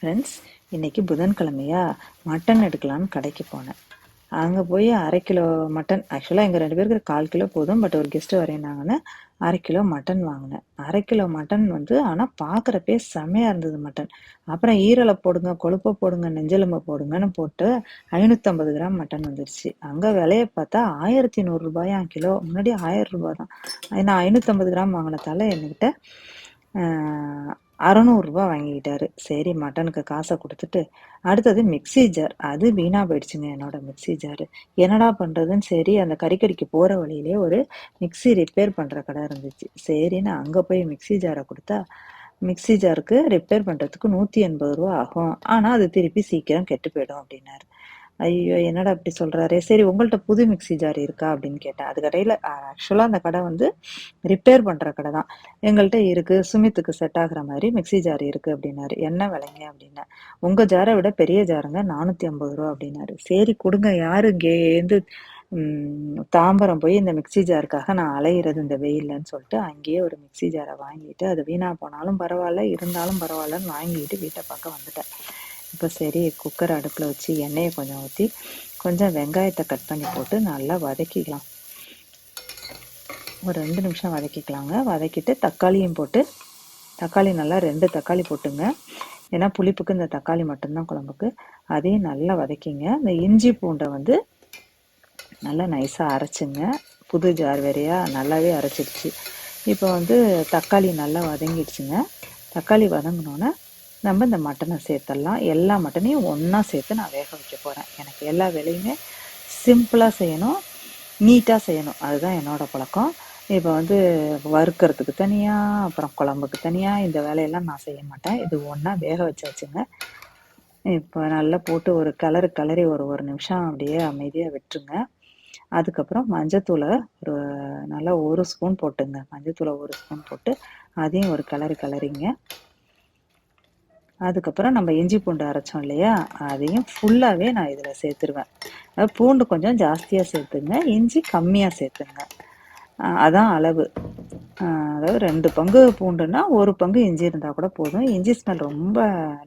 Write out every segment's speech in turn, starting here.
Friends இன்னைக்கு புதன்கிழமையா mutton எடுக்கலான்னு கடைக்கு போனேன். அங்கே போய் அரை கிலோ மட்டன் ஆக்சுவலாக எங்கள் ரெண்டு பேருக்கு கால் கிலோ போதும் பட் ஒரு கெஸ்ட்டு வரையினாங்கன்னு அரை கிலோ மட்டன் வாங்கினேன். அரை கிலோ மட்டன் வந்து ஆனால் பார்க்குறப்பே செமையாக இருந்தது மட்டன் அப்புறம் ஈரலை போடுங்க கொழுப்பை போடுங்க நெஞ்செலும்பை போடுங்கன்னு போட்டு ஐநூற்றம்பது கிராம் மட்டன் வந்துருச்சு. அங்கே விலையை பார்த்தா ஆயிரத்தி நூறுரூபாயா கிலோ? முன்னாடி ஆயிரம் ரூபாய் தான் நான் ஐநூற்றம்பது கிராம் வாங்கினதால என்கிட்ட அறநூறுரூபா வாங்கிக்கிட்டாரு. சரி மட்டனுக்கு காசை கொடுத்துட்டு அடுத்தது மிக்சி ஜார். அது வீணாக போயிடுச்சுங்க என்னோட மிக்சி ஜாரு. என்னடா பண்ணுறதுன்னு சரி அந்த கறிக்கடிக்கு போகிற வழியிலே ஒரு மிக்சி ரிப்பேர் பண்ணுற கடை இருந்துச்சு. சரின்னு அங்கே போய் மிக்சி ஜாரை கொடுத்தா மிக்சி ஜாருக்கு ரிப்பேர் பண்ணுறதுக்கு நூற்றி எண்பது ரூபா ஆகும். ஆனால் அது திருப்பி சீக்கிரம் கெட்டு போயிடும் அப்படின்னாரு. ஐயோ என்னடா இப்படி சொல்கிறாரு சரி உங்கள்கிட்ட புது மிக்சி ஜார் இருக்கா? அப்படின்னு கேட்டேன். அது கடையில் ஆக்சுவலாக அந்த கடை வந்து ரிப்பேர் பண்ணுற கடை தான். எங்கள்கிட்ட இருக்குது சுமித்துக்கு செட் ஆகுற மாதிரி மிக்சி ஜார் இருக்குது அப்படின்னாரு. என்ன விலைங்க? அப்படின்னு. உங்கள் ஜாரை விட பெரிய ஜாருங்க நானூற்றி ஐம்பது ரூபா அப்படின்னாரு. சரி கொடுங்க. யாரு இங்கேருந்து தாம்பரம் போய் இந்த மிக்சி ஜாருக்காக நான் அலையிறது இந்த வெயில்லன்னு சொல்லிட்டு அங்கேயே ஒரு மிக்சி ஜாரை வாங்கிட்டு அது வீணாக போனாலும் பரவாயில்ல இருந்தாலும் பரவாயில்லன்னு வாங்கிட்டு வீட்டை பக்கம் வந்துட்டேன். இப்போ சரி குக்கர் அடுப்பில் வச்சு எண்ணெயை கொஞ்சம் ஊற்றி கொஞ்சம் வெங்காயத்தை கட் பண்ணி போட்டு நல்லா வதக்கிக்கலாம். ஒரு ரெண்டு நிமிஷம் வதக்கிக்கலாங்க. வதக்கிட்டு தக்காளியும் போட்டு தக்காளி நல்லா ரெண்டு தக்காளி போட்டுங்க. ஏன்னா புளிப்புக்கு இந்த தக்காளி மட்டும்தான் குழம்புக்கு. அதையும் நல்லா வதக்கிங்க. இந்த இஞ்சி பூண்டை வந்து நல்லா நைஸாக அரைச்சிங்க. புது ஜார் வேறையாக நல்லாவே அரைச்சிடுச்சு. இப்போ வந்து தக்காளி நல்லா வதங்கிடுச்சுங்க. தக்காளி வதங்கினோன்னே நம்ம இந்த மட்டனை சேர்த்துடலாம். எல்லா மட்டனையும் ஒன்றா சேர்த்து நான் வேக வைக்க போகிறேன் எனக்கு எல்லா வேலையுமே சிம்பிளாக செய்யணும் நீட்டாக செய்யணும். அதுதான் என்னோட பழக்கம். இப்போ வந்து வறுக்கிறதுக்கு தனியாக அப்புறம் குழம்புக்கு தனியாக இந்த வேலையெல்லாம் நான் செய்ய மாட்டேன். இது ஒன்றா வேக வச்சாச்சுங்க. இப்போ நல்லா போட்டு ஒரு கலரு கலரி ஒரு ஒரு நிமிஷம் அப்படியே அமைதியாக விட்டுருங்க. அதுக்கப்புறம் மஞ்சத்தூளை ஒரு நல்லா ஒரு ஸ்பூன் போட்டுங்க. மஞ்சத்தூளை ஒரு ஸ்பூன் போட்டு அதையும் ஒரு கலரு கலரிங்க அதுக்கப்புறம் நம்ம இஞ்சி பூண்டு அரைச்சோம் இல்லையா? அதையும் ஃபுல்லாகவே நான் இதில் சேர்த்துருவேன். அதாவது பூண்டு கொஞ்சம் ஜாஸ்தியாக சேர்த்துங்க. இஞ்சி கம்மியாக சேர்த்துங்க. அதான் அளவு. அதாவது ரெண்டு பங்கு பூண்டுன்னா ஒரு பங்கு இஞ்சி இருந்தால் கூட போதும். இஞ்சி ஸ்மெல் ரொம்ப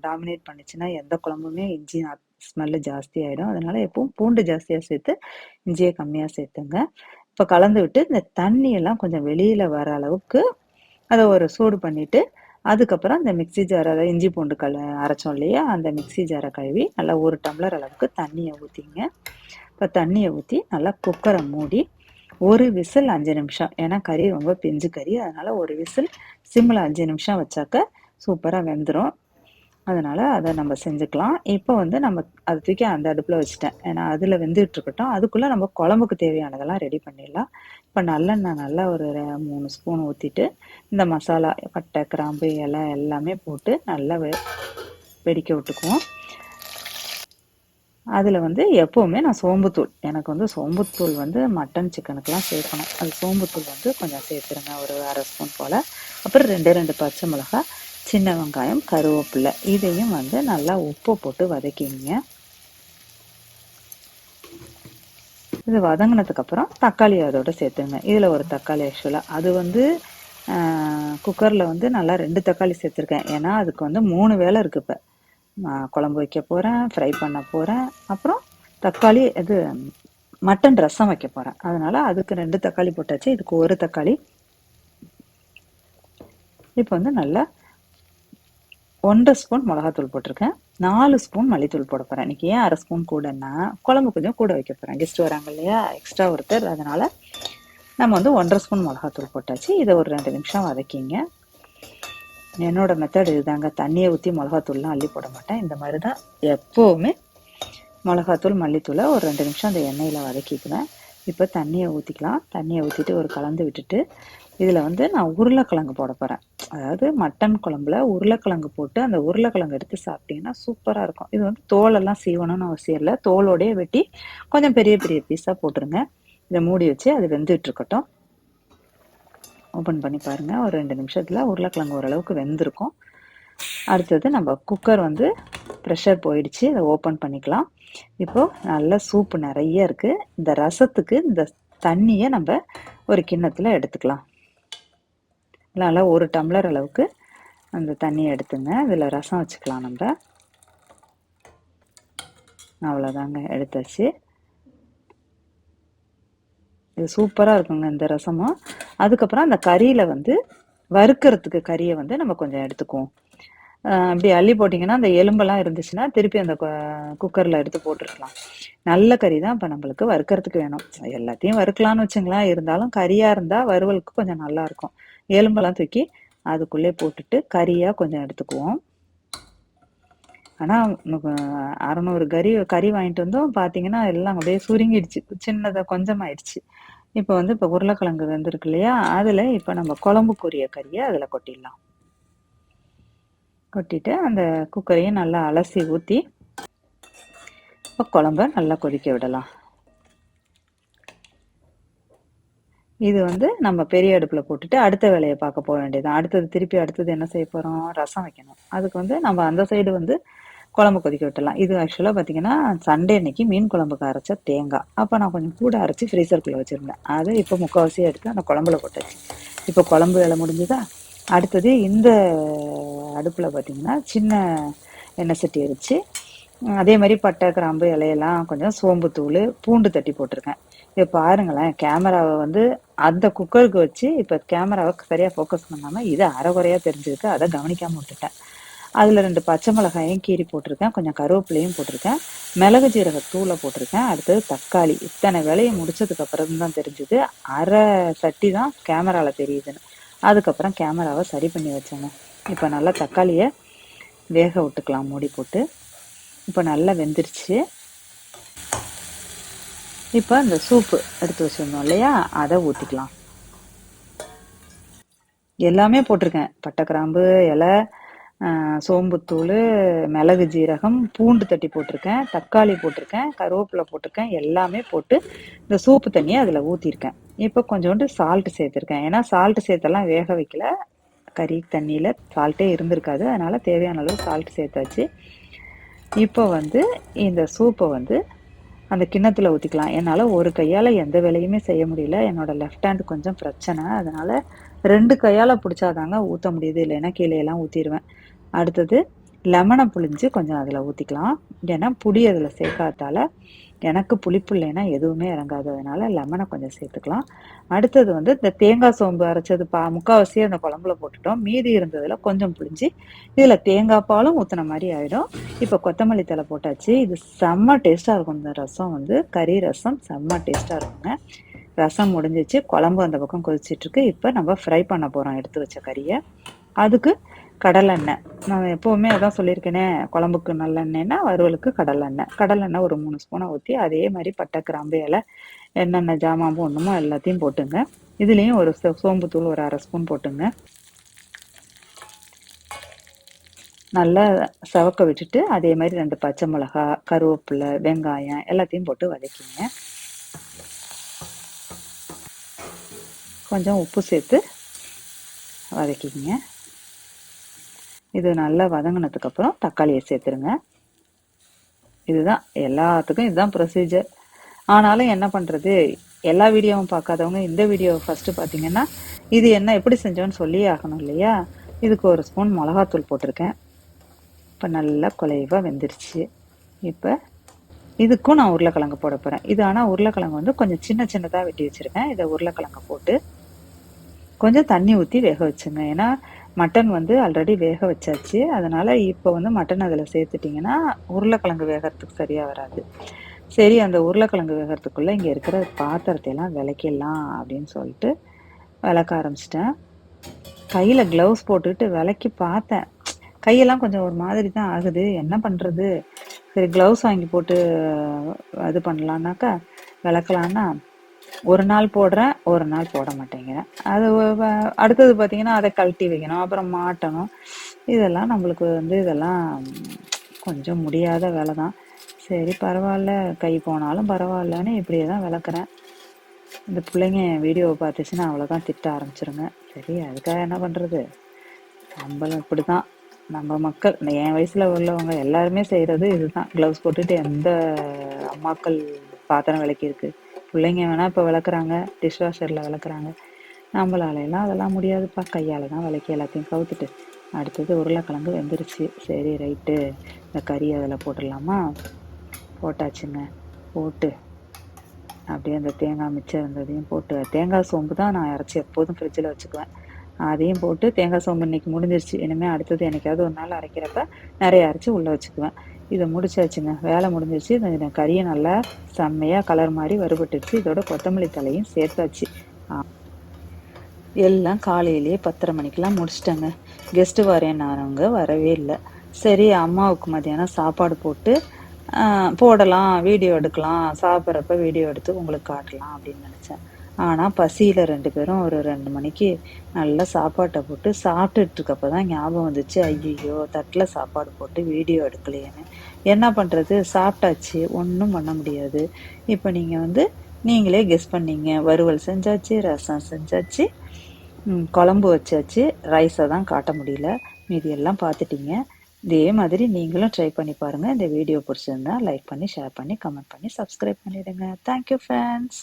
டாமினேட் பண்ணிச்சுன்னா எந்த குழம்புமே இஞ்சி ஸ்மெல்லு ஜாஸ்தி ஆகிடும் அதனால எப்பவும் பூண்டு ஜாஸ்தியாக சேர்த்து இஞ்சியை கம்மியாக சேர்த்துங்க. இப்போ கலந்து விட்டு இந்த தண்ணியெல்லாம் கொஞ்சம் வெளியில் வர அளவுக்கு அதை ஒரு சூடு பண்ணிவிட்டு அதுக்கப்புறம் அந்த மிக்சி ஜார் அதாவது இஞ்சி பூண்டு கல் அரைச்சோம் இல்லையா? அந்த மிக்சி ஜாரை கழுவி நல்லா ஒரு டம்ளர் அளவுக்கு தண்ணியை ஊற்றிங்க இப்போ தண்ணியை ஊற்றி நல்லா குக்கரை மூடி ஒரு விசில் அஞ்சு நிமிஷம். ஏன்னா கறி ரொம்ப பிஞ்சு கறி. அதனால ஒரு விசில் சிம்மில் அஞ்சு நிமிஷம் வச்சாக்க சூப்பராக வெந்துடும் அதனால் அதை நம்ம செஞ்சுக்கலாம். இப்போ வந்து நம்ம அதை தூக்கி அந்த அடுப்பில் வச்சுட்டேன். ஏன்னா அதில் வெந்துட்டு இருக்கட்டும். அதுக்குள்ளே நம்ம குழம்புக்கு தேவையானதெல்லாம் ரெடி பண்ணிடலாம். இப்போ நல்லெண்ணெய் நல்லா ஒரு மூணு ஸ்பூன் ஊற்றிட்டு இந்த மசாலா பட்டை கிராம்பு இலை எல்லாமே போட்டு நல்லா வெ வெடிக்க விட்டுக்குவோம். அதில் வந்து எப்போவுமே நான் சோம்புத்தூள். எனக்கு வந்து சோம்புத்தூள் வந்து மட்டன் சிக்கனுக்கெலாம் சேர்க்கணும். அது சோம்புத்தூள் வந்து கொஞ்சம் சேர்த்துருங்க. ஒரு அரை ஸ்பூன் போல். அப்புறம் ரெண்டு ரெண்டு பச்சை மிளகாய். சின்ன வெங்காயம் கருவேப்பிலை. இதையும் வந்து நல்லா உப்பு போட்டு வதக்கிங்க. இது வதங்கினதுக்கப்புறம் தக்காளி அதோட சேர்த்துங்க இதில் ஒரு தக்காளி ஆக்சுவலாக அது வந்து குக்கரில் வந்து நல்லா ரெண்டு தக்காளி சேர்த்துருக்கேன். ஏன்னா அதுக்கு வந்து மூணு வேலை இருக்குது இப்போ. குழம்பு வைக்க போகிறேன் ஃப்ரை பண்ண போகிறேன் அப்புறம் தக்காளி இது மட்டன் ரசம் வைக்க போகிறேன் அதனால் அதுக்கு ரெண்டு தக்காளி போட்டாச்சு. இதுக்கு ஒரு தக்காளி. இப்போ வந்து நல்லா ஒன்றரை ஸ்பூன் மிளகாத்தூள் போட்டிருக்கேன். நாலு ஸ்பூன் மல்லித்தூள் போட போகிறேன் இன்றைக்கி ஏன் அரை ஸ்பூன் கூடன்னா குழம்பு கொஞ்சம் கூட வைக்க போகிறேன் கெஸ்ட் வராங்க இல்லையா? எக்ஸ்ட்ரா ஒருத்தர். அதனால் நம்ம வந்து ஒன்றரை ஸ்பூன் மிளகாத்தூள் போட்டாச்சு. இதை ஒரு ரெண்டு நிமிஷம் வதக்கிங்க. என்னோடய மெத்தட் இதுதாங்க. தண்ணியை ஊற்றி மிளகாத்தூள்லாம் அள்ளி போட மாட்டேன். இந்த மாதிரி தான் எப்போவுமே மிளகாத்தூள் மல்லித்தூளை ஒரு ரெண்டு நிமிஷம் அந்த எண்ணெயில் வதக்கிக்குவேன். இப்போ தண்ணியை ஊற்றிக்கலாம் தண்ணியை ஊற்றிட்டு ஒரு கலந்து விட்டுட்டு இதில் வந்து நான் உருளைக்கிழங்கு போட போகிறேன் அதாவது மட்டன் குழம்புல உருளைக்கிழங்கு போட்டு அந்த உருளைக்கிழங்கு எடுத்து சாப்பிட்டீங்கன்னா சூப்பராக இருக்கும். இது வந்து தோலெல்லாம் சீவணும்னு அவசியம் இல்லை. தோலோடையே வெட்டி கொஞ்சம் பெரிய பெரிய பீஸாக போட்டுருங்க. இதை மூடி வச்சு அது வெந்துட்டு இருக்கட்டும். ஓப்பன் பண்ணி பாருங்கள் ஒரு ரெண்டு நிமிஷத்தில் உருளைக்கிழங்கு ஓரளவுக்கு வெந்திருக்கும். அடுத்தது நம்ம குக்கர் வந்து ப்ரெஷர் போயிடுச்சு. அதை ஓப்பன் பண்ணிக்கலாம். இப்போது நல்ல சூப்பு நிறைய இருக்குது இந்த ரசத்துக்கு இந்த தண்ணியை நம்ம ஒரு கிண்ணத்தில் எடுத்துக்கலாம். நல்லா ஒரு டம்ளர் அளவுக்கு அந்த தண்ணியை எடுத்துங்க. இதில் ரசம் வச்சுக்கலாம் நம்ம. அவ்வளோதாங்க எடுத்தாச்சு. இது சூப்பராக இருக்குங்க இந்த ரசமும். அதுக்கப்புறம் அந்த கறியில் வந்து வறுக்கிறதுக்கு கறியை வந்து நம்ம கொஞ்சம் எடுத்துக்குவோம். அப்படி அள்ளி போட்டிங்கன்னா அந்த எலும்பெல்லாம் இருந்துச்சுன்னா திருப்பி அந்த குக்கரில் எடுத்து போட்டுருக்கலாம். நல்ல கறி தான் இப்போ நம்மளுக்கு வறுக்கிறதுக்கு வேணும். எல்லாத்தையும் வறுக்கலாம்னு வச்சுங்களேன். இருந்தாலும் கறியாக இருந்தால் வறுவலுக்கு கொஞ்சம் நல்லாயிருக்கும் எலும்பெல்லாம் தூக்கி அதுக்குள்ளே போட்டுட்டு கறியாக கொஞ்சம் எடுத்துக்குவோம். ஆனால் அறநூறு கறி கறி வாங்கிட்டு வந்தோம். பார்த்தீங்கன்னா எல்லாம் அப்படியே சுருங்கிடுச்சு. சின்னதாக கொஞ்சமாயிடுச்சு. இப்போ வந்து இப்போ உருளைக்கிழங்கு வந்துருக்கு இல்லையா? அதில் இப்போ நம்ம குழம்புக்குரிய கறியை அதில் கொட்டிடலாம். கொட்டிட்டு அந்த குக்கரையும் நல்லா அலசி ஊற்றி இப்போ குழம்ப நல்லா கொதிக்க விடலாம். இது வந்து நம்ம பெரிய அடுப்பில் போட்டுட்டு அடுத்த வேலையை பார்க்க போக வேண்டியதுதான் அடுத்தது திருப்பி அடுத்தது என்ன செய்ய போகிறோம் ரசம் வைக்கணும். அதுக்கு வந்து நம்ம அந்த சைடு வந்து குழம்பு கொதிக்க விட்டுலாம் இது ஆக்சுவலாக பார்த்தீங்கன்னா சண்டே அன்னைக்கு மீன் குழம்புக்கு அரைச்ச தேங்காய். அப்போ நான் கொஞ்சம் கூட அரைச்சி ஃப்ரீசருக்குள்ளே வச்சுருந்தேன். அதை இப்போ முக்கால்வாசி எடுத்து அந்த குழம்புல போட்டாச்சு. இப்போ குழம்பு வேலை முடிஞ்சுதா? அடுத்தது இந்த அடுப்பில் பார்த்தீங்கன்னா சின்ன எண்ணெய் சட்டி வச்சு அதே மாதிரி பட்டை கிராம்பு இலையெல்லாம் கொஞ்சம் சோம்புத்தூள் பூண்டு தட்டி போட்டிருக்கேன். இப்போ பாருங்களேன் கேமராவை வந்து அந்த குக்கருக்கு வச்சு இப்போ கேமராவை சரியாக ஃபோக்கஸ் பண்ணாமல் இதை அரைகுறையாக தெரிஞ்சிருக்கு அதை கவனிக்காமல் விட்டுட்டேன். அதில் ரெண்டு பச்சை மிளகாயும் கீறி போட்டிருக்கேன். கொஞ்சம் கருவேப்பிலையும் போட்டிருக்கேன். மிளகு ஜீரக தூளை போட்டிருக்கேன். அடுத்தது தக்காளி. இத்தனை வேலையை முடிச்சதுக்கு அப்புறம் தான் தெரிஞ்சுது. அரை சட்டி தான் கேமராவில் தெரியுதுன்னு. அதுக்கப்புறம் கேமராவை சரி பண்ணி வச்சேங்க. இப்போ நல்லா தக்காளியை வேக விட்டுக்கலாம். மூடி போட்டு. இப்போ நல்லா வெந்துருச்சு. இப்போ இந்த சூப்பு எடுத்து வச்சிருந்தோம் இல்லையா? அதை ஊற்றிக்கலாம் எல்லாமே போட்டிருக்கேன். பட்டை கிராம்பு இலை சோம்புத்தூள் மிளகு ஜீரகம் பூண்டு தட்டி போட்டிருக்கேன் தக்காளி போட்டிருக்கேன் கருவேப்பிலை போட்டிருக்கேன் எல்லாமே போட்டு இந்த சூப்பு தண்ணியை அதில் ஊற்றிருக்கேன் இப்போ கொஞ்சோண்டு சால்ட்டு சேர்த்துருக்கேன். ஏன்னா சால்ட்டு சேர்த்தெல்லாம் வேக வைக்கல. கறி தண்ணியில் சால்ட்டே இருந்திருக்காது. அதனால் தேவையான அளவு சால்ட் சேர்த்தாச்சு. இப்போ வந்து இந்த சூப்பை வந்து அந்த கிண்ணத்தில் ஊற்றிக்கலாம் என்னால் ஒரு கையால் எந்த வேலையுமே செய்ய முடியல. என்னோட லெஃப்ட் ஹேண்ட் கொஞ்சம் பிரச்சனை. அதனால் ரெண்டு கையால் பிடிச்சாதாங்க ஊற்ற முடியுது. இல்லைன்னா கீழேயெல்லாம் ஊற்றிடுவேன் அடுத்தது லெமனை புழிஞ்சு கொஞ்சம் அதில் ஊற்றிக்கலாம் ஏன்னா புடி அதில் சேர்க்காதால எனக்கு புளிப்பு இல்லைன்னா எதுவுமே இறங்காது அதனால லெமனை கொஞ்சம் சேர்த்துக்கலாம். அடுத்தது வந்து இந்த தேங்காய் சோம்பு அரைச்சது பா முக்கால்வாசி அந்த குழம்புல போட்டுட்டோம். மீதி இருந்ததில் கொஞ்சம் புளிஞ்சு இதில் தேங்காய் பாலும் ஊற்றின மாதிரி ஆகிடும் இப்போ கொத்தமல்லி தழை போட்டாச்சு. இது செம்ம டேஸ்ட்டாக இருக்கும். இந்த ரசம் வந்து கறி ரசம் செம்ம டேஸ்ட்டாக இருக்குங்க. ரசம் முடிஞ்சிச்சு. குழம்பு அந்த பக்கம் கொதிச்சிட்ருக்கு இப்போ நம்ம ஃப்ரை பண்ண போகிறோம் எடுத்து வச்ச கறியை. அதுக்கு கடலெண்ணெய் நான் எப்போவுமே அதான் சொல்லியிருக்கேனே குழம்புக்கு நல்லெண்ணெய்னா வறுவலுக்கு கடலெண்ணெய் கடலெண்ணெய் ஒரு மூணு ஸ்பூனை ஊற்றி அதே மாதிரி பட்டை கிராம்பு இலை என்னென்ன ஜாமான் போடணுமோ எல்லாத்தையும் போட்டுங்க. இதுலேயும் ஒரு சோ- சோம்புத்தூள் ஒரு அரை ஸ்பூன் போட்டுங்க. நல்லா சவக்க விட்டுட்டு அதே மாதிரி ரெண்டு பச்சை மிளகா கருவேப்பிலை வெங்காயம் எல்லாத்தையும் போட்டு வதக்கிங்க. கொஞ்சம் உப்பு சேர்த்து வதக்கிங்க இது நல்லா வதங்கினதுக்கு அப்புறம் தக்காளியை சேர்த்துருங்க. இதுதான் எல்லாத்துக்கும் இதுதான் ப்ரொசீஜர் ஆனாலும் என்ன பண்ணுறது எல்லா வீடியோவும் பார்க்காதவங்க இந்த வீடியோ ஃபஸ்ட்டு பார்த்தீங்கன்னா இது என்ன எப்படி செஞ்சோன்னு சொல்லி ஆகணும் இல்லையா? இதுக்கு ஒரு ஸ்பூன் மிளகாத்தூள் போட்டிருக்கேன். இப்போ நல்லா குலைவாக வெந்துருச்சு. இப்போ இதுக்கும் நான் உருளைக்கிழங்கு போட போகிறேன் இது ஆனால் உருளைக்கிழங்கு வந்து கொஞ்சம் சின்ன சின்னதாக வெட்டி வச்சுருக்கேன். இதை உருளைக்கிழங்கு போட்டு கொஞ்சம் தண்ணி ஊற்றி வேக வச்சுங்க. ஏன்னா மட்டன் வந்து ஆல்ரெடி வேக வச்சாச்சு. அதனால இப்போ வந்து மட்டன் அதில் சேர்த்துட்டிங்கன்னா உருளைக்கிழங்கு வேகிறதுக்கு சரியாக வராது. சரி அந்த உருளைக்கிழங்கு வேகிறதுக்குள்ளே இங்கே இருக்கிற பாத்திரத்தையெல்லாம் விளக்கிடலாம் அப்படின்னு சொல்லிட்டு விளக்க ஆரம்பிச்சிட்டேன். கையில் க்ளவுஸ் போட்டுக்கிட்டு விளக்கி பார்த்தேன். கையெல்லாம் கொஞ்சம் ஒரு மாதிரி தான் ஆகுது. என்ன பண்ணுறது சரி க்ளவுஸ் வாங்கி போட்டு இது பண்ணலான்னாக்கா விளக்கலான்னா ஒரு நாள் போடுறேன் ஒரு நாள் போட மாட்டேங்கிறேன். அது அடுத்தது பார்த்தீங்கன்னா அதை கழட்டி வைக்கணும். அப்புறம் மாட்டணும். இதெல்லாம் நம்மளுக்கு வந்து இதெல்லாம் கொஞ்சம் முடியாத வேலை தான். சரி பரவாயில்ல. கை போனாலும் பரவாயில்லன்னு இப்படியே தான் விளக்குறேன். இந்த பிள்ளைங்க வீடியோவை பார்த்துச்சுன்னா அவ்வளோதான் திட்ட ஆரம்பிச்சிருங்க. சரி அதுக்காக என்ன பண்ணுறது நம்மளும் இப்படி தான் நம்ம மக்கள் என் வயசில் உள்ளவங்க எல்லாருமே செய்கிறது இதுதான். க்ளவுஸ் போட்டுட்டு எந்த அம்மாக்கள் பாத்திரம் விளக்கியிருக்கு? பிள்ளைங்க வேணால் இப்போ விளக்குறாங்க டிஷ்வாஷரில் விளக்குறாங்க நம்மளால எல்லாம் அதெல்லாம் முடியாதுப்பா. கையால் தான் விளக்கி எல்லாத்தையும் கவுத்துட்டு. அடுத்தது உருளைக்கிழங்கு வெந்துருச்சு. சரி ரைட்டு. இந்த கறி அதில் போட்டுடலாமா? போட்டாச்சுங்க. போட்டு அப்படியே அந்த தேங்காய் மிச்சம் இருந்ததையும் போட்டு. தேங்காய் சோம்பு தான் நான் இறச்சி எப்போதும் ஃப்ரிட்ஜில் வச்சுக்குவேன். அதையும் போட்டு தேங்காய் சோம்பு இன்றைக்கி முடிஞ்சிருச்சு. இனிமேல் அடுத்தது என்னைக்காவது ஒரு நாள் அரைக்கிறப்ப நிறைய அரைச்சி உள்ளே வச்சுக்குவேன். இதை முடிச்சாச்சுங்க. வேலை முடிஞ்சிச்சு இந்த கறியை நல்லா செம்மையாக கலர் மாதிரி வறுபட்டுச்சு இதோட கொத்தமல்லி தலையும் சேர்த்தாச்சு. எல்லாம் காலையிலேயே பத்தரை மணிக்கெலாம் முடிச்சிட்டேங்க. கெஸ்ட்டு வரேன்னாரவங்க வரவே இல்லை. சரி அம்மாவுக்கு மதியானம் சாப்பாடு போட்டு போடலாம் வீடியோ எடுக்கலாம். சாப்பிட்றப்ப வீடியோ எடுத்து உங்களுக்கு காட்டலாம் அப்படின்னு நினச்சேன். ஆனால் பசியில் ரெண்டு பேரும் ஒரு ரெண்டு மணிக்கு நல்லா சாப்பாட்டை போட்டு சாப்பிட்டுட்டுருக்கப்போ தான் ஞாபகம் வந்துச்சு. ஐயோ தட்டில் சாப்பாடு போட்டு வீடியோ எடுக்கலையேன்னு. என்ன பண்ணுறது சாப்பிட்டாச்சு. ஒன்றும் பண்ண முடியாது. இப்போ நீங்கள் வந்து நீங்களே கெஸ் பண்ணீங்க. வறுவல் செஞ்சாச்சு ரசம் செஞ்சாச்சு குழம்பு வச்சாச்சு ரைஸை தான் காட்ட முடியல. மீதி எல்லாம் பார்த்துட்டீங்க. இதே மாதிரி நீங்களும் ட்ரை பண்ணி பாருங்கள் இந்த வீடியோ பிடிச்சிருந்தா லைக் பண்ணி ஷேர் பண்ணி கமெண்ட் பண்ணி சப்ஸ்கிரைப் பண்ணிவிடுங்க தேங்க்யூ ஃப்ரெண்ட்ஸ்